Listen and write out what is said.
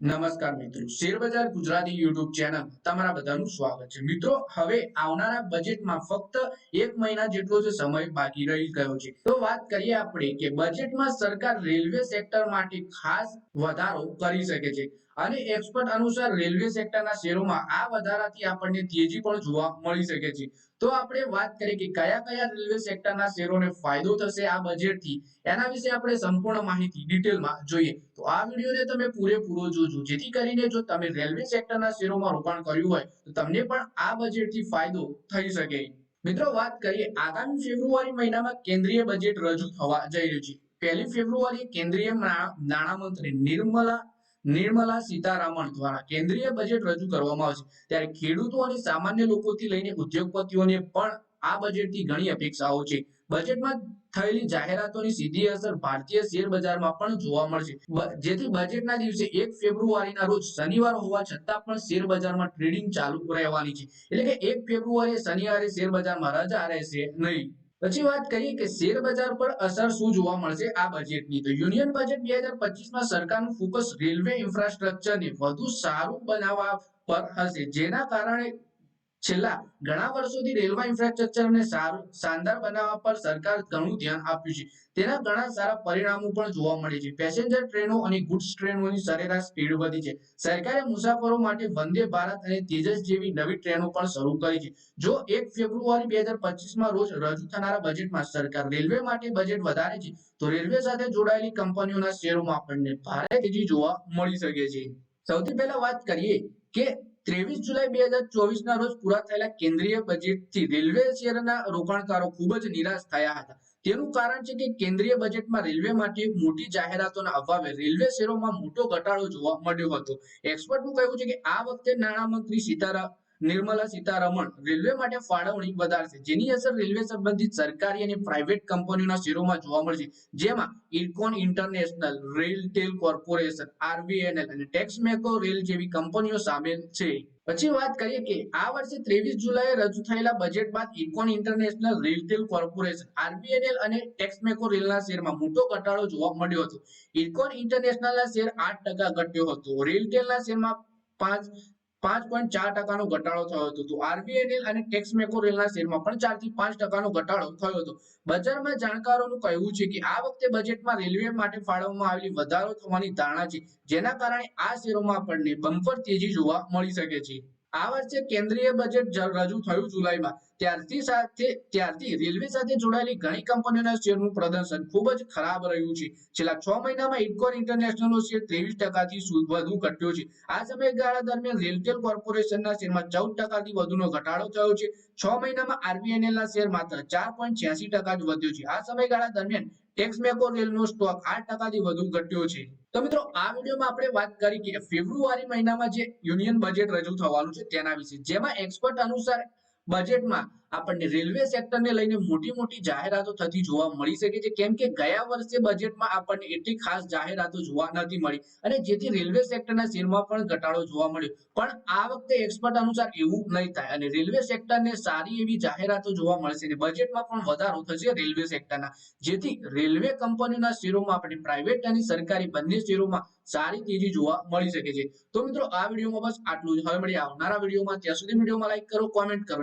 નમસ્કાર મિત્રો. શેરબજાર ગુજરાતી યુટ્યુબ ચેનલ તમારા બધાનું સ્વાગત છે. મિત્રો, હવે આવનારા બજેટમાં ફક્ત એક મહિના જેટલો જ સમય બાકી રહી ગયો છે. તો વાત કરીએ આપણે કે બજેટમાં સરકાર રેલવે સેક્ટર માટે ખાસ વધારો કરી શકે છે. અને એક્સપર્ટ અનુસાર રેલવે સેક્ટરના શેરોમાં આ વધારાથી આપણને તેજી પણ જોવા મળી શકે છે. તો આપણે વાત કરીએ કે કયા કયા રેલવે સેક્ટરના શેરોને ફાયદો થશે આ બજેટથી એના વિશે આપણે સંપૂર્ણ માહિતી ડિટેલમાં જોઈએ. તો આ વિડીયોને તમે પૂરેપૂરો જોજો. જેથી કરીને જો તમે રેલવે સેક્ટરના શેરોમાં રોકાણ કર્યું હોય, તો તમને પણ આ બજેટથી ફાયદો થઈ શકે. મિત્રો, વાત કરીએ આગામી ફેબ્રુઆરી મહિનામાં કેન્દ્રીય બજેટ રજૂ થવા જઈ રહ્યું છે. પહેલી ફેબ્રુઆરીએ કેન્દ્રીય નાણાં- નાણામંત્રી નિર્મલા નિર્મલા સીતારામન દ્વારા કેન્દ્રીય બજેટ રજૂ કરવામાં આવશે. ત્યારે ખેડૂતો અને સામાન્ય લોકોથી લઈને ઉદ્યોગપતિઓને પણ આ બજેટથી ઘણી અપેક્ષાઓ છે. બજેટમાં થયેલી જાહેરાતોની સીધી અસર ભારતીય શેર બજારમાં પણ જોવા મળશે. જેથી બજેટના દિવસે એક ફેબ્રુઆરીના રોજ શનિવાર હોવા છતાં પણ શેર બજારમાં ટ્રેડિંગ ચાલુ રહેવાની છે. એટલે કે એક ફેબ્રુઆરી શનિવારે શેર બજારમાં રજા રહેશે નહીં. પછી વાત કરીએ કે શેર બજાર પર અસર શું જોવા મળશે આ બજેટની તો યુનિયન બજેટ બે હજાર પચીસમાં સરકારનું ફોકસ રેલવે ઇન્ફ્રાસ્ટ્રક્ચરને વધુ સારું બનાવવા પર હશે. જેના કારણે છેલ્લા ઘણા વર્ષોથી રેલવે ઇન્ફ્રાસ્ટ્રક્ચરને સારું, શાનદાર બનાવવા પર સરકાર ઘણું ધ્યાન આપ્યું છે. તેના ઘણા સારા પરિણામો પણ જોવા મળે છે. પેસેન્જર ટ્રેનો અને ગુડ્સ ટ્રેનોની સરેરાશ સ્પીડ વધી છે. સરકારે મુસાફરો માટે વંદે ભારત અને તેજસ જેવી નવી ટ્રેનો પણ શરૂ કરી છે. જો એક ફેબ્રુઆરી બે હજાર પચીસમાં રોજ રજૂ થનારા બજેટમાં સરકાર રેલવે માટે બજેટ વધારે છે, તો રેલવે સાથે જોડાયેલી કંપનીઓના શેરોમાં આપણને ભારે તેજી જોવા મળી શકે છે. સૌથી પહેલા વાત કરીએ કે ત્રેવીસ જુલાઈ બે હજાર ચોવીસ ના રોજ પૂરા થયેલા કેન્દ્રીય બજેટથી રેલવે શેરના રોકાણકારો ખૂબ જ નિરાશ થયા હતા. તેનું કારણ છે કે કેન્દ્રીય બજેટમાં રેલવે માટે મોટી જાહેરાતોના અભાવે રેલવે શેરોમાં મોટો ઘટાડો જોવા મળ્યો હતો. એક્સપર્ટનું કહેવું છે કે આ વખતે નાણામંત્રી સીતારા નિર્મલા સીતારમણ રેલવે માટે ફાળવણી વધારશે. જેની અસર રેલવે સંબંધિત સરકારી અને પ્રાઇવેટ કંપનીઓના શેરોમાં જોવા મળશે. જેમાં Ircon International RailTel Corporation RVNL અને ટેક્સમેકો રેલ જેવી કંપનીઓ સામેલ છે. પછી વાત કરીએ કે આ વર્ષે ત્રેવીસ જુલાઈએ રજૂ થયેલા બજેટ બાદ Ircon International RailTel Corporation RVNL અને ટેક્સમેકો રેલના શેરમાં મોટો ઘટાડો જોવા મળ્યો હતો. ઇરકોન ઇન્ટરનેશનલના શેર આઠ ટકા ઘટ્યો હતો. રેલટેલના શેરમાં પાંચ પાંચ પોઈન્ટ ચાર ટકાનો ઘટાડો થયો હતો. તો આરબીએનએલ અને ટેક્સમેકો રેલના શેરમાં પણ ચારથી પાંચ ટકાનો ઘટાડો થયો હતો. બજારમાં જાણકારોનું કહેવું છે કે આ વખતે બજેટમાં રેલવે માટે ફાળવવામાં આવેલી વધારો થવાની ધારણા છે. જેના કારણે આ શેરોમાં આપણને બમ્પર તેજી જોવા મળી શકે છે. આ વર્ષે કેન્દ્રીય બજેટ રજૂ થયું જુલાઈમાં. ત્યારથી સાથે, ત્યારથી રેલવે સાથે જોડાયેલી ઘણી કંપનીઓના શેરનું પ્રદર્શન ખૂબ જ ખરાબ રહ્યું છે. છેલ્લા છ મહિનામાં ઇડકોર ઇન્ટરનેશનલનો શેર ત્રેવીસ ટકાથી વધુ ઘટ્યો છે. આ સમયગાળા દરમિયાન રેલટેલ કોર્પોરેશનના શેરમાં ચૌદ ટકાથી વધુનો ઘટાડો થયો છે. છ મહિનામાં આરબીએનએલ ના શેર માત્ર ચાર પોઈન્ટ છ્યાસી ટકા જ વધ્યો છે. આ સમયગાળા દરમિયાન ટેક્સમેકો રેલનો સ્ટોક આઠ ટકાથી વધુ ઘટ્યો છે. તો મિત્રો, આ વિડીયોમાં આપણે વાત કરી કે ફેબ્રુઆરી મહિનામાં જે યુનિયન બજેટ રજૂ થવાનું છે તેના વિશે, જેમાં એક્સપર્ટ અનુસાર બજેટમાં આપણને રેલવે સેક્ટરને લઈને મોટી મોટી જાહેરાતો થતી જોવા મળી શકે છે. કેમ કે ગયા વર્ષે બજેટમાં આપણને એટલી ખાસ જાહેરાતો જોવા નથી મળી. અને જેથી રેલવે સેક્ટરના શેરમાં પણ ઘટાડો જોવા મળ્યો. પણ આ વખતે એક્સપર્ટ અનુસાર એવું નહીં થાય. અને રેલવે સેક્ટરને સારી એવી જાહેરાતો જોવા મળશે અને બજેટમાં પણ વધારો થશે રેલવે સેક્ટરના જેથી રેલવે કંપનીના શેરોમાં આપણે પ્રાઇવેટ અને સરકારી બંને શેરોમાં સારી તેજી જોવા મળી શકે છે. તો મિત્રો, આ વિડીયોમાં બસ આટલું જ. હવે મળી આવનારા વિડીયોમાં. ત્યાં સુધી વિડીયોમાં લાઈક કરો કોમેન્ટ કરો